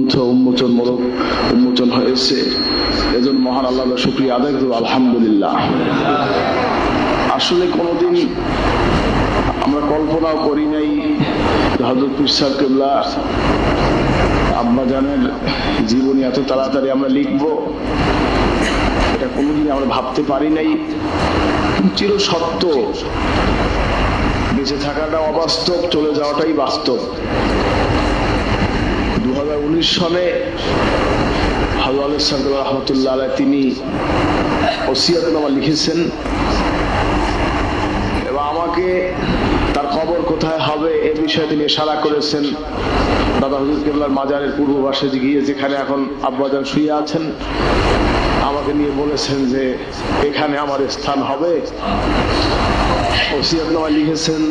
গ্রন্থ উন্মোচন মূলক উন্মোচন হয়েছে। এজন্য মহান আল্লাহ শুক্রিয়া আদায় করব, আলহামদুলিল্লাহ। আসলে কোনোদিন আমরা কল্পনাও করি নাই হজরত পিসার কেবলা আব্বাজানের জীবনী এত তাড়াতাড়ি আমরা লিখব। এটা কোনোদিন আমরা ভাবতে পারি নাই। চির সত্য, বেঁচে থাকাটা অবাস্তব, চলে যাওয়াটাই বাস্তব। দু সনে হজরত রহমতুল্লাহ আলাই তিনি ওসিয়াতনামা লিখেছেন। এবং আমাকে তার খবর কোথায় হবে এ বিষয়ে তিনি ইশারা করেছেন। দাদা হুজুর কেবলার মাজারের পূর্ব পাশে গিয়ে যেখানে এখন আব্বাজান শুয়ে আছেন, আমাকে নিয়ে বলেছেন যে এখানে আমার স্থান হবে। ওসিয়াতনামা লিখেছেন।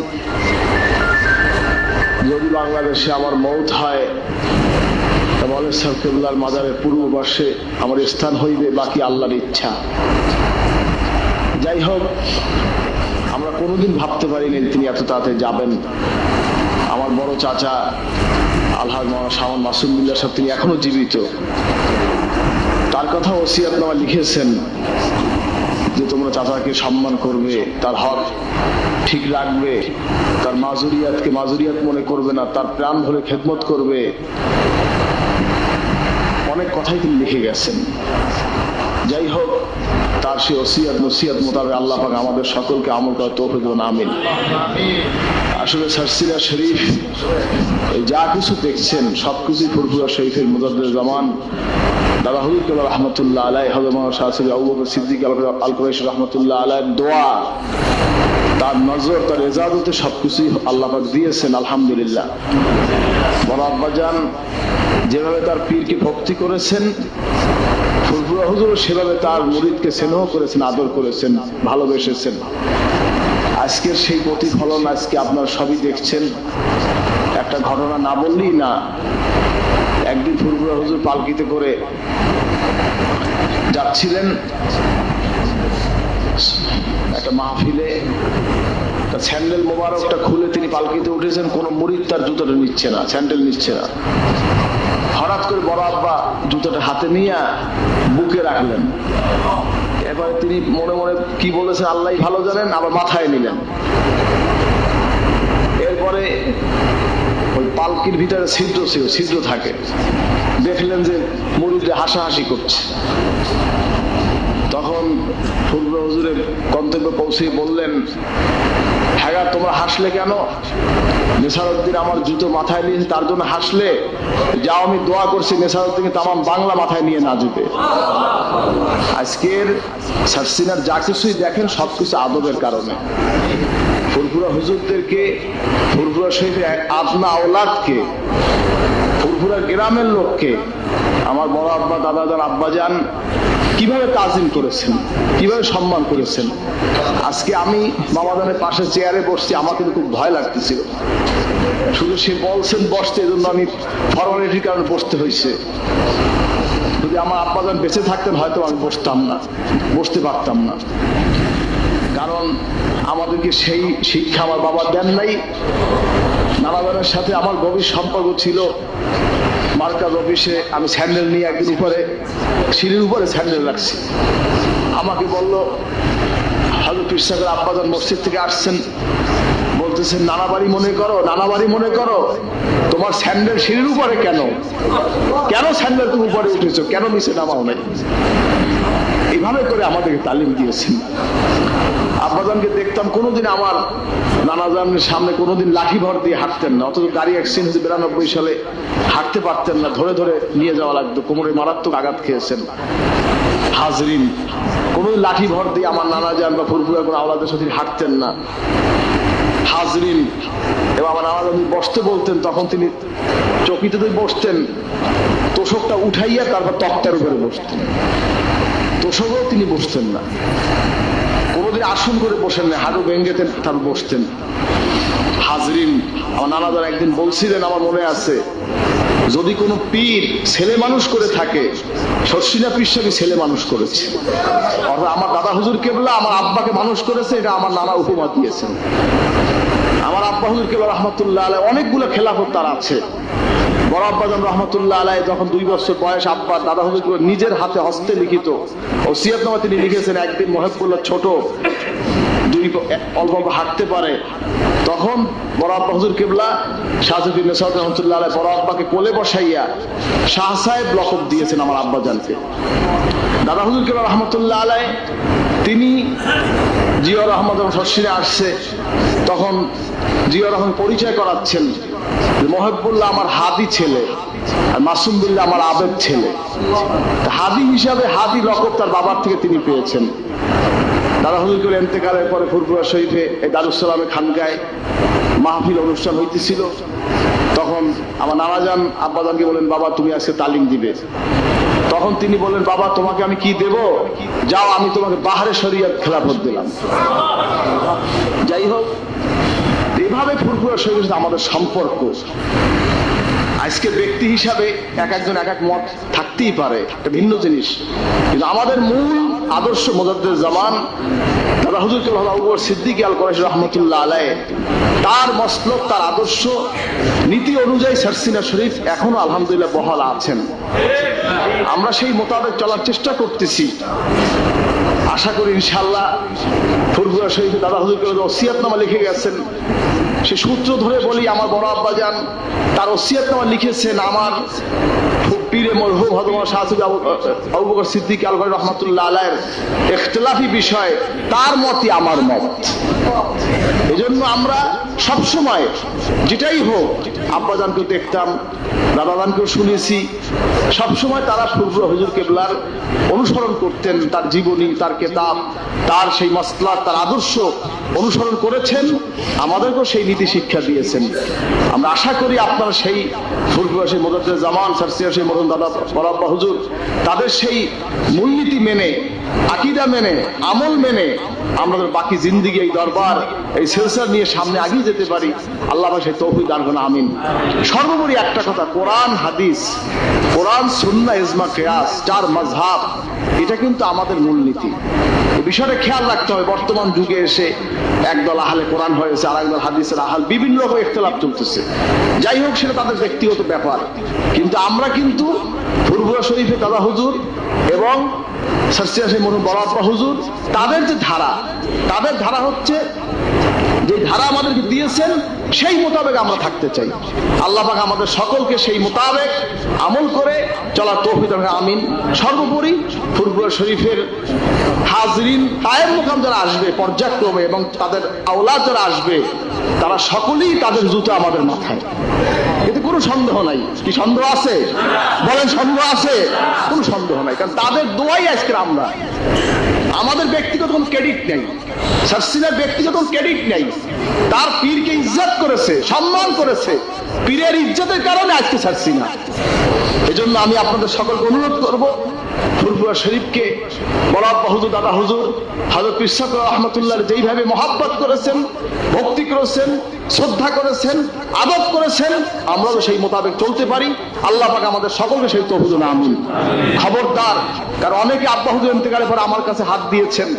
যদি বাংলাদেশে আমার মৌত হয় কেবলার মাজারের পূর্ব পাশে আমার স্থান হইবে, বাকি আল্লাহর ইচ্ছা। যাই হোক, আমরা কোনোদিন ভাবতে পারিনি তিনি এত তাড়াতাড়ি যাবেন। আমার বড় চাচা আল্লাহ শামান মাসুমুল্লাহ সাহেব, তিনি এখনও জীবিত। তার কথা ওসিয়াতনামা লিখেছেন। যে তোমরা চাচাকে সম্মান করবে, তার হক ঠিক রাখবে, তার মাজুরিয়াতকে মাজুরিয়াত মনে করবে না, তার প্রাণ ভরে খেদমত করবে। অনেক কথাই তিনি লিখে গেছেন। যাই হোক তার সে ওসিয়াত নসিয়াত মোতাবেক আল্লাহ পাক আমাদের সকলকে আমল করার তৌফিক দান, আমিন। আসলে সারসিরা শরীফ যা কিছু দেখছেন সবকিছু ফুরফুরা শরীফের মুজাদ্দুর জামান। দাদা হুজুর কেবল রহমতুল্লাহ আলাই হজমান বকর সিদ্দিক আল কুরাইশ রহমতুল্লাহ আলাই দোয়া। তার নজর, তার এজাজতে সবকিছুই আল্লাহ পাক দিয়েছেন, আলহামদুলিল্লাহ। বড় আব্বাজান যেভাবে তার পীরকে ভক্তি করেছেন হুজুর সেভাবে তার মুরিদকে স্নেহ করেছেন, আদর করেছেন, ভালোবেসেছেন। আজকের সেই প্রতিফলন আজকে আপনারা সবই দেখছেন। একটা ঘটনা না বললেই না, একদিন ফুরফুরা হুজুর পালকিতে করে যাচ্ছিলেন। একটা মাহফিলে তার স্যান্ডেল মোবারকটা খুলে তিনি পালকিতে উঠেছেন, কোনো মুরিদ তার জুতোটা নিচ্ছে না, স্যান্ডেল নিচ্ছে না। হঠাৎ করে বড় আব্বা জুতোটা হাতে নিয়ে বুকে রাখলেন। এবারে তিনি মনে মনে কি বলেছেন আল্লাহ ভালো জানেন, আবার মাথায় নিলেন। এরপরে ওই পালকির ভিতরে ছিদ্র ছিল, ছিদ্র থাকে। দেখলেন যে মুরিদে হাসাহাসি করছে। তখন ফুলব হুজুরের গন্তব্যে পৌঁছে বললেন হ্যাঁ তোমরা হাসলে কেন? নেসারুদ্দিন আমার জুতো মাথায় নিয়েছে তার জন্য হাসলে? যাও, আমি দোয়া করছি নেসারুদ্দিনকে তাম বাংলা মাথায় নিয়ে না যেতে। আজকের সারসিনার যা কিছুই দেখেন সবকিছু আদবের কারণে। ফুরফুরা হুজুরদেরকে, ফুরফুরা শহীদের আপনা আওলাদকে, ফুরফুরা গ্রামের লোককে, আমার বড় আব্বা দাদাজান আব্বাজান কীভাবে তাজিম করেছেন? কীভাবে সম্মান করেছেন? আজকে আমি বাবাদানের পাশে চেয়ারে বসছি, আমার কিন্তু খুব ভয় লাগতেছিল। শুধু সে বলছেন বসতে, এজন্য আমি ফরমালিটির কারণে বসতে হয়েছে। যদি আমার আব্বাজান বেঁচে থাকতেন, হয়তো আমি বসতাম না, বসতে পারতাম না। কারণ আমাদেরকে সেই শিক্ষা আমার বাবা দেন নাই। নানাজনের সাথে আমার গভীর সম্পর্ক ছিল। মার্কাজ অফিসে আমি স্যান্ডেল নিয়ে একদিন উপরে, সিঁড়ির উপরে স্যান্ডেল রাখছি। আমাকে বলল হয়তো পিসাকের আব্বাজান মসজিদ থেকে আসছেন। বলতেছেন, নানা বাড়ি মনে করো, নানা বাড়ি মনে করো, তোমার স্যান্ডেল সিঁড়ির উপরে কেন? কেন স্যান্ডেল তুমি উপরে উঠেছো? কেন নিচে নামাও নাই? এইভাবে করে আমাদেরকে তালিম দিয়েছেন। আব্বাজানকে দেখতাম কোনোদিন আমার নানাজানের সামনে কোনোদিন লাঠি ভর দিয়ে হাঁটতেন না, অথচ গাড়ি অ্যাক্সিডেন্ট বিরানব্বই সালে, হাঁটতে পারতেন না, ধরে ধরে নিয়ে যাওয়া লাগতো, কোমরে মারাত্মক আঘাত খেয়েছেন। হাজরিন, কোনোদিন লাঠি ভর দিয়ে আমার নানা নানাজান বা ফুরফুরা কোনো আওলাদের সাথে হাঁটতেন না। হাজরিন এবং আমার নানা বসতে বলতেন, তখন তিনি চকিতে বসতেন, তোষকটা উঠাইয়া তারপর তক্তার উপরে বসতেন। তোষকও তিনি বসতেন না। কোনোদিন আসন করে বসেন না, হাঁটু ভেঙ্গেতেন তার বসতেন। হাজরিন, আমার নানাদার একদিন বলছিলেন, আমার মনে আছে, যদি কোনো পীর ছেলে মানুষ করে থাকে শর্ষিনা পীরসাবি ছেলে মানুষ করেছে। অর্থাৎ আমার দাদা হুজুর কেবলা, আমার আব্বাকে মানুষ করেছে, এটা আমার নানা উপমা দিয়েছেন। আমার আব্বা হুজুর কেবলা রহমতুল্লাহ আলাই অনেকগুলো খেলাফত তার আছে। বড় আব্বাজান রহমতুল্লাহ আলাই যখন দুই বছর বয়স আব্বা দাদা হুজুর নিজের হাতে হস্তে লিখিত ও সিয়াতনামা তিনি লিখেছেন, একদিন মহেবুল্লাহ ছোট দুই অল্প অল্প হাঁটতে পারে। তখন বড় আব্বা হুজুর কেবলা শাহজুদ্দিন নেসাদ রহমতুল্লাহ আলাই বড় আব্বাকে কোলে বসাইয়া শাহ সাহেব লকব দিয়েছেন আমার আব্বাজানকে। দাদা হুজুর কেবলা রহমতুল্লাহ আলাই তিনি জিয়া রহমদ যখন শশিরে আসছে। তখন জিয়া রহমান পরিচয় করাচ্ছেন। মহেবুল্লাহ আমার হাদি ছেলে, আর মাসুম মাসুমদুল্লাহ আমার আবেদ ছেলে। হাদি হিসাবে হাদি লকব তার বাবার থেকে তিনি পেয়েছেন। দাদা হুজুর এন্তেকালের পরে ফুরপুরা শরীফে এই দারুসালামে খানকায় মাহফিল অনুষ্ঠান হইতেছিল। তখন আমার নানাজান আব্বাজানকে বলেন বাবা, তুমি আজকে তালিম দিবে। তখন তিনি বললেন, বাবা, তোমাকে আমি কি দেব? যাও, আমি তোমাকে বাহারে শরিয়াত খেলাফত দিলাম। যাই হোক এভাবে ফুরফুরা শরীফের আমাদের সম্পর্ক। আজকে ব্যক্তি হিসাবে এক একজন এক এক মত থাকতেই পারে, একটা ভিন্ন জিনিস। কিন্তু আমাদের মূল আদর্শ মোজাদ্দের জামান দাদা হুজুর কেবল সিদ্দিক আল করেশ রহমতুল্লাহ আলাই তার মসলক তার আদর্শ, নীতি অনুযায়ী সারসিনা শরীফ এখনও আলহামদুলিল্লাহ বহাল আছেন। আমরা সেই মোতাবেক চলার চেষ্টা করতেছি। আশা করি ইনশাল্লাহ ফুরফুরা শরীফে দাদা হুজুর ওসিয়াতনামা লিখে গেছেন। সে সূত্র ধরে বলি, আমার বড় আব্বা যান তার ওসিয়াতনামা লিখেছেন আমার সিদ্দিক আমার মত। আমরা সময় যেটাই হোক দেখতাম শুনেছি। সবসময় তারা পূর্ব হুজুর কেবলার অনুসরণ করতেন, তার জীবনী, তার কেতাব, তার সেই মসলা তার আদর্শ অনুসরণ করেছেন। আমাদেরকেও সেই নীতি শিক্ষা দিয়েছেন। আমরা আশা করি আপনারা সেই পূর্ব সেই মদতের জামান সারসিয়া সেই মদন দাদা বরাব্বা হুজুর, তাদের সেই মূলনীতি মেনে, আকিদা মেনে, আমল মেনে আমাদের বাকি জিন্দিগি, এই দরবার, এই সেলসার নিয়ে সামনে আগিয়ে যেতে পারি। আল্লাহ সেই তৌফিক দান করুন, আমিন। সর্বোপরি একটা কথা, কোরআন, হাদিস, কোরআন সুন্না ইজমা, কেয়াস চার মজহাব এটা কিন্তু আমাদের মূলনীতি। বিষয়টা খেয়াল রাখতে হবে। বর্তমান যুগে এসে একদল আহালে কোরআন হয়েছে আর একদল হাদিসের আহাল, বিভিন্ন রকম ইখতলাফ চলতেছে। যাই হোক, সেটা তাদের ব্যক্তিগত ব্যাপার। কিন্তু আমরা কিন্তু ফুরফুরা শরীফে দাদা হুজুর এবং সরসিয়া সেই মনু বড়াপ্পা হুজুর, তাদের যে ধারা, তাদের ধারা হচ্ছে যে ধারা আমাদেরকে দিয়েছেন, সেই মোতাবেক আমরা থাকতে চাই। আল্লাহ পাক আমাদের সকলকে সেই মোতাবেক আমল করে চলার তৌফিক। আমিন। সর্বোপরি ফুরফুরা শরীফের হাজরিন কায়েম মোকাম যারা আসবে পর্যায়ক্রমে এবং তাদের আওলাদ যারা আসবে, তারা সকলেই তাদের জুতো আমাদের মাথায়। এতে কোনো সন্দেহ নাই। কি সন্দেহ আছে? বলেন সন্দেহ আছে? কোনো সন্দেহ নাই। কারণ তাদের দোয়াই আজকে আমরা। আমাদের ব্যক্তিগত ক্রেডিট নেই। সার্সিনার ব্যক্তিগত ক্রেডিট নেই। তার পীরকে ইজ্জত করেছে, সম্মান করেছে। পীরের ইজ্জতের কারণে আজকে সার্সিনা এজন্য আমি আপনাদের সকলকে অনুরোধ করব শরীফকে দাদা হুজুর হাজর যেইভাবে মহাব্বত করেছেন, ভক্তি করেছেন, শ্রদ্ধা করেছেন, আদব করেছেন, আমরাও সেই মোতাবেক চলতে পারি। আল্লাহ আমাদের সকলকে সেই খবরদার, কারণ অনেকে আমার কাছে হাত দিয়েছেন।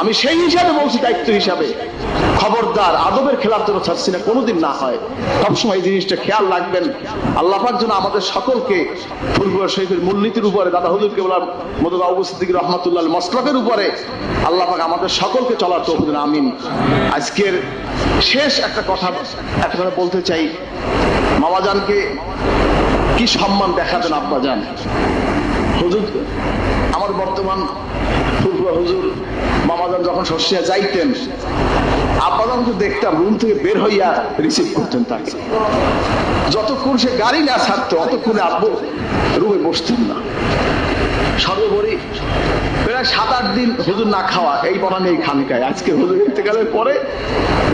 আমি সেই হিসাবে বলছি, দায়িত্ব হিসাবে। খবরদার, আদবের খেলার জন্য ছাড়ছি না কোনোদিন না হয়। সবসময় এই জিনিসটা খেয়াল রাখবেন। আল্লাহ পাক যেন আমাদের সকলকে ফুলপুরা শরীফের মূলনীতির উপরে দাদা হুজুরকে উপস্থিতি রহমতুল্লাহ উপরে আমাদের সকলকে চলার আমিন। আজকের শেষ একটা কথা একটা বলতে চাই। মামাজানকে কি সম্মান দেখাতেন আব্বাজান? হুজুর, আমার বর্তমান হুজুর মামাজান যখন শস্যা যাইতেন আব্বাজানকে দেখতাম, রুম থেকে বের হইয়া রিসিভ করতেন তাকে। যতক্ষণ সে গাড়ি না ছাড়তো, অতক্ষণে আব্বু রুমে বসতেন না। সর্বোপরি প্রায় সাত, আট দিন হুজুর না খাওয়া, এই বনা নেই খানকায় আজকে হুজুর ইন্তেকালের পরে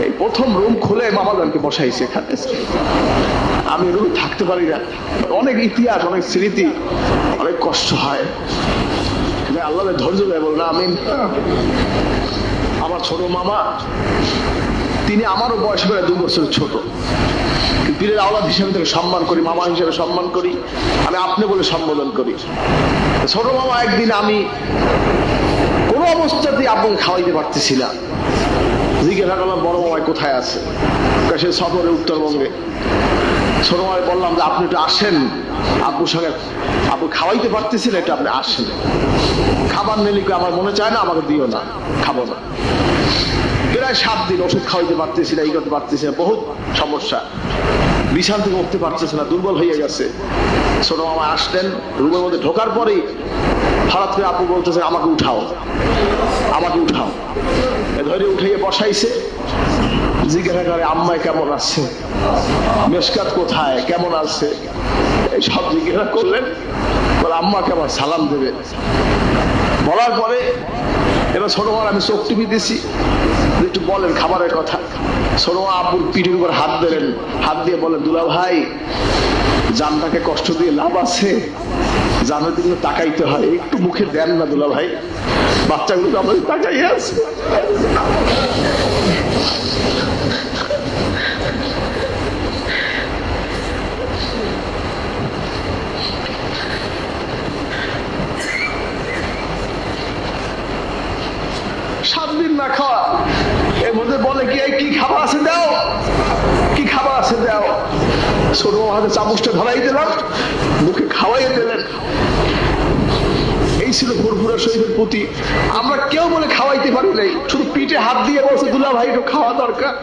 এই প্রথম রুম খুলে মামাজানকে বসাইছে এখানে। আমি রুম থাকতে পারি না। অনেক ইতিহাস, অনেক স্মৃতি, অনেক কষ্ট হয়। আল্লাহ ধৈর্য দেয় বল না আমি আমার ছোট মামা, তিনি আমারও বয়স প্রায় দু বছর ছোট। পীরের আওলাদ হিসেবে তাকে সম্মান করি, মামা হিসেবে সম্মান করি, আমি আপনি বলে সম্বোধন করি। ছোট মামা একদিন আমি কোনো অবস্থাতেই আপনাকে খাওয়াইতে পারতেছি না। জিজ্ঞাসা করলাম, বড় মামায় কোথায় আছে? সে সফরে উত্তরবঙ্গে। ছোট মামায় বললাম যে, আপনি একটু আসেন। আব্বুর সঙ্গে আপু খাওয়াইতে পারতেছেন এটা আপনি আসেন। খাবার নিলে আমার মনে চায় না, আমাকে দিও না, খাব না। প্রায় সাত দিন ওষুধ খাওয়াইতে পারতেছি না এই করতে পারতেছি না, বহুত সমস্যা। বিছান থেকে উঠতে পারতেছে না, দুর্বল হয়ে গেছে ছোট মামা আসলেন, রুমের মধ্যে ঢোকার পরেই হঠাৎ করে আপু বলতেছে, আমাকে উঠাও আমাকে উঠাও। ধরে উঠিয়ে বসাইছে। জিজ্ঞাসা করে আম্মায় কেমন আছে? মেসকাত কোথায়? কেমন আছে? এই সব জিজ্ঞাসা করলেন। বলে, আম্মা কেমন? সালাম দেবে। বলার পরে এবার ছোট মার আমি চোখ টিপি দিছি। একটু বলেন খাবারের কথা। মা আব্বুর পিঠের উপর হাত দিলেন। হাত দিয়ে বলেন, দুলা ভাই, জানটাকে কষ্ট দিয়ে লাভ আছে। জানের দিকে তাকাইতে হয়। একটু মুখে দেন না দুলা ভাই। বাচ্চাগুলো আমাদের তাকাই আছে সাত দিন না খাওয়া এর মধ্যে বলে কি এই কি খাবার আছে দাও কি খাবার আছে দাও ছোট হাতে চামচটা ধরাই দিলাম মুখে খাওয়াই দিলেন এই ছিল ফুরফুরা শরীফের প্রতি। আমরা কেউ বলে খাওয়াইতে পারি নাই। শুধু পিঠে হাত দিয়ে বলছে দুলা ভাই খাওয়া দরকার।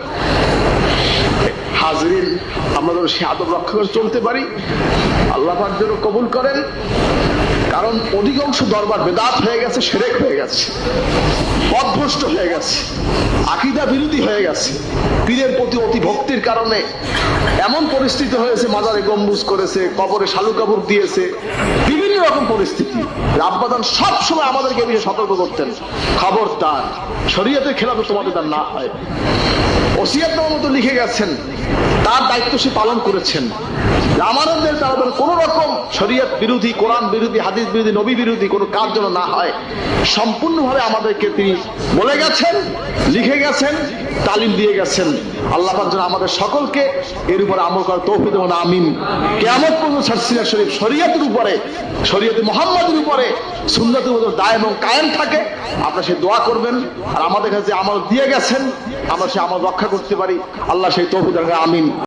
হাজরিন, আমরা সে রক্ষা করে চলতে পারি। কবুল করেন। কারণ অধিকাংশ দরবার বেদাত হয়ে গেছে, সেরেক হয়ে গেছে। হয়ে গেছে। আকিদা বিরোধী হয়ে গেছে। পীরের প্রতি অতি ভক্তির কারণে এমন পরিস্থিতি হয়েছে, মাজারে গম্বুজ করেছে, কবরে শালু কাপড় দিয়েছে। রকম পরিস্থিতি। রাব্বাদান সব সময় আমাদেরকে বিষয়ে সতর্ক করতেন। খবরদার। শরীয়তের খেলাফে তোমাদের না হয়। ওসিয়াত মতো লিখে গেছেন, তার দায়িত্ব সে পালন করেছেন। তারা যেন কোনো রকম শরীয়ত বিরোধী, কোরআন বিরোধী, হাদিস বিরোধী, নবী বিরোধী কোনো কাজ যেন না হয়, সম্পূর্ণভাবে আমাদেরকে তিনি বলে গেছেন, লিখে গেছেন, তালিম দিয়ে গেছেন। আল্লাহ যেন আমাদের সকলকে এর উপর আমল করার তৌফিক দেবেন আমিন। কেমন পর্যন্ত সার্সিনা শরীফ শরীয়তের উপরে, শরীয়তে মোহাম্মদের উপরে উপর দায় এবং কায়েম থাকে। আপনারা সে দোয়া করবেন, আর আমাদের কাছে আমল দিয়ে গেছেন আমরা সে আমল রক্ষা করতে পারি। আল্লাহ সেই তৌফিক আমিন।